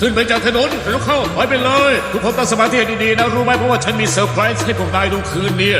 ขึ้นไปจากถนนแล้วเข้าถอยไปเลย ทุกคนตั้งสมาธิให้ดีๆนะ รู้ไหมเพราะว่าฉันมีเซอร์ไพรส์ให้พวกนายดูคืนนี้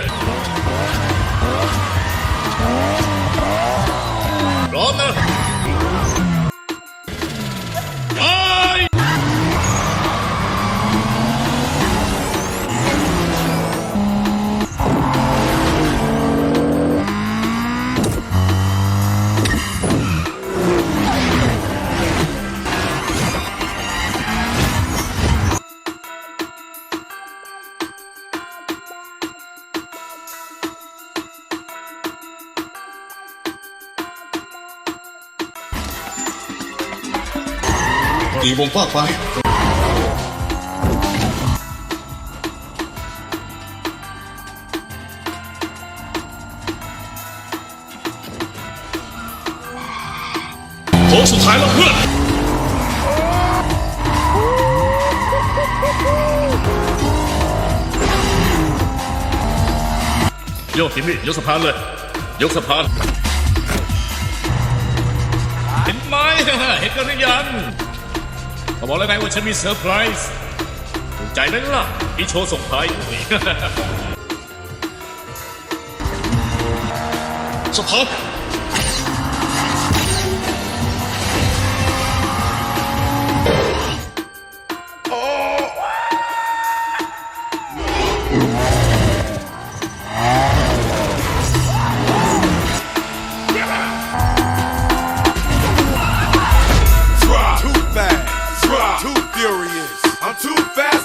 ตีวงฟากไฟโค้งสุดท้ายแล้วเพื่อนโยกทิมมี่ยกสะพานเลย ยกสะพาน เห็นไหมเห็นกันหรือยัง ก็บอกแล้วไงว่าฉันมีเซอร์ไพรส์ถูกใจไหมล่ะมีโชว์ส่งท้ายสะพาน I'm too fast.